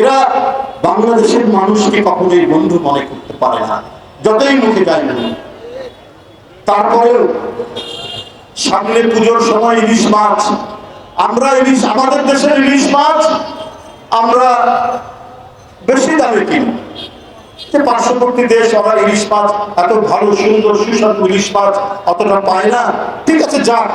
এরা বাংলাদেশের মানুষকে কখনোই বন্ধু মনে করতে পারে না, যতই মুখে যায় না তারপরেও সামনে পুজোর সময় ইলিশ মাছ, আমরা ইলিশ, আমাদের দেশের ইলিশ মাছ আমরা বেশি দামে কিনি। পার্শ্ববর্তী দেশ ওরা ইলিশ মাছ, এত ভালো, সুন্দর, সুস্বাদু ইলিশ মাছ অতটা পায় না। ঠিক আছে, যাক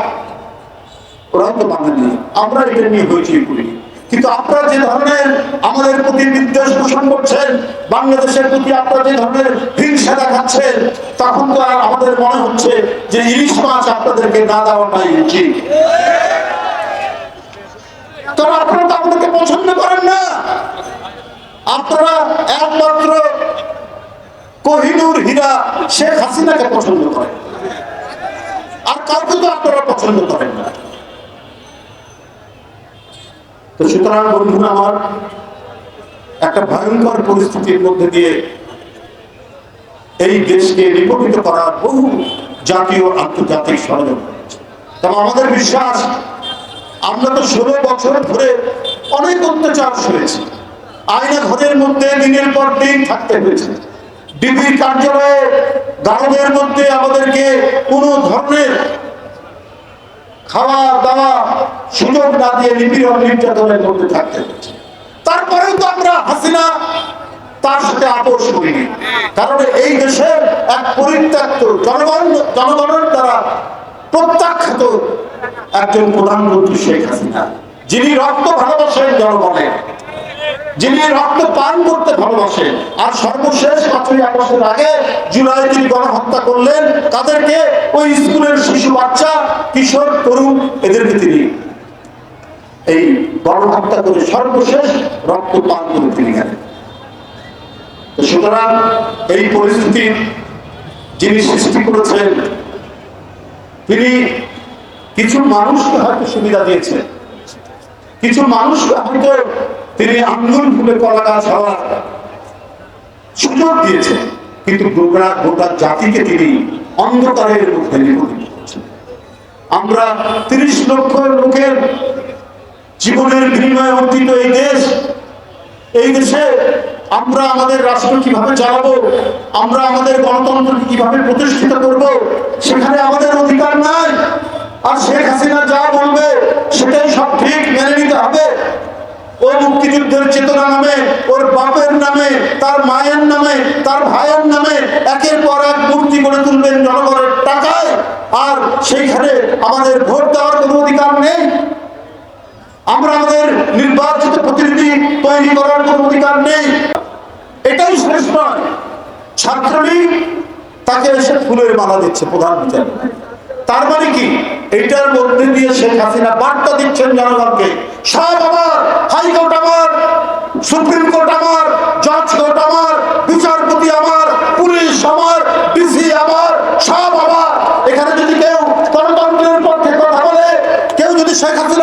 ওরাও তো বাঙালি। আমরা এটা নিয়ে হইচই করি। কিন্তু আপনারা যে ধরনের আমাদের প্রতি বিদ্বেষ পোষণ করছেন, বাংলাদেশের প্রতি আপনারা যে ধরনের হিংসা দেখাচ্ছেন, তখন তো আর আমাদের মনে হচ্ছে যে ইলিশ মাছ আপনাদেরকে না দেওয়াটাই উচিত আপনারা তো আমাদেরকে পছন্দ করেন না। আপনারা একমাত্র কোহিনুর হীরা শেখ হাসিনাকে পছন্দ আর আপনারা পছন্দ না তো সুতরাং বন্ধুরা আমার একটা ভয়ঙ্কর পরিস্থিতির মধ্যে দিয়ে এই দেশকে নিপতিত করার বহু জাতীয় আন্তর্জাতিক ষড়যন্ত্র তবে আমাদের বিশ্বাস, আমরা তো ষোলো বছর ধরে অনেক অত্যাচার সয়েছি আয়না ঘরের মধ্যে দিনের পর দিন থাকতে হয়েছে। ডিবির কার্যালয়ে গারদের মধ্যে আমাদেরকে কোনো ধরনের খাওয়া দাওয়া সুযোগ না দিয়ে নিপীড়ন, নির্যাতনের মধ্যে থাকতে তারপরেও তো আমরা হাসিনা, তার সাথে আপোষ করিনি। কারণ এই দেশের এক পরিত্যক্ত জনগণ, জনগণের দ্বারা প্রত্যাখ্যাত একজন প্রধানমন্ত্রী শেখ হাসিনা। যিনি রক্ত ভালোবাসেন জনগণের যিনি রক্ত পান করতে ভালোবাসেন, আর সর্বশেষ পাঁচই আগস্টের আগে জুলাই তিনি গণহত্যা করলেন, তাদেরকে ওই স্কুলের শিশু বাচ্চা কিশোর, তরুণ এদেরকে তিনি এই গণহত্যা করে সর্বশেষ রক্ত পান করে তিনি গেলেন। সুতরাং এই পরিস্থিতির যিনি সৃষ্টি করেছেন, তিনি কিছু মানুষকে হয়তো সুবিধা দিয়েছেন। কিছু মানুষকে হয়তো তিনি আঙ্গুল ফুলে কলা গাছ হওয়ার সুযোগ দিয়েছেন, কিন্তু গোটা গোটা জাতিকে তিনি অন্ধকারের মধ্যে নিবন্ধিত আমরা তিরিশ লক্ষ লোকের জীবনের বিনিময়ে অর্জিত এই দেশ, এই দেশে আমরা আমাদের রাষ্ট্র কীভাবে চালাবো, আমরা আমাদের গণতন্ত্রকে কীভাবে প্রতিষ্ঠিত করব, সেখানে আমাদের অধিকার নাই। আর শেখ হাসিনা যা বলবে, সেটাই সব ঠিক মেনে নিতে হবে। ও মুক্তিযুদ্ধের চেতনা নামে, ওর বাপের নামে, তার মায়ের নামে, তার ভাইয়ের নামে একের পর এক মূর্তি গড়ে তুলবেন জনগণের টাকায়। আর সেইখানে আমাদের ভোট দেওয়ার কোনো অধিকার নেই। আমরা আমাদের নির্বাচিত প্রতিনিধি তৈরি করার কোনো অধিকার নেই। এটাই শেষ নয়। ছাত্রলীগ তাকে এসে ফুলের মালা দিচ্ছে প্রধান বিচারপতি। তার মানে কি? এটার মধ্যে দিয়ে শেখ হাসিনা বার্তা দিচ্ছেন জনগণকে। সব আমার, হাইকোর্ট আমার, সুপ্রিম কোর্ট আমার, জজ কোর্ট আমার, বিচারপতি আমার, পুলিশ আমার, ডিসি আমার, সব আমার। এখানে যদি কেউ গণতন্ত্রের পক্ষে কথা বলে, কেউ যদি শেখ হাসিনা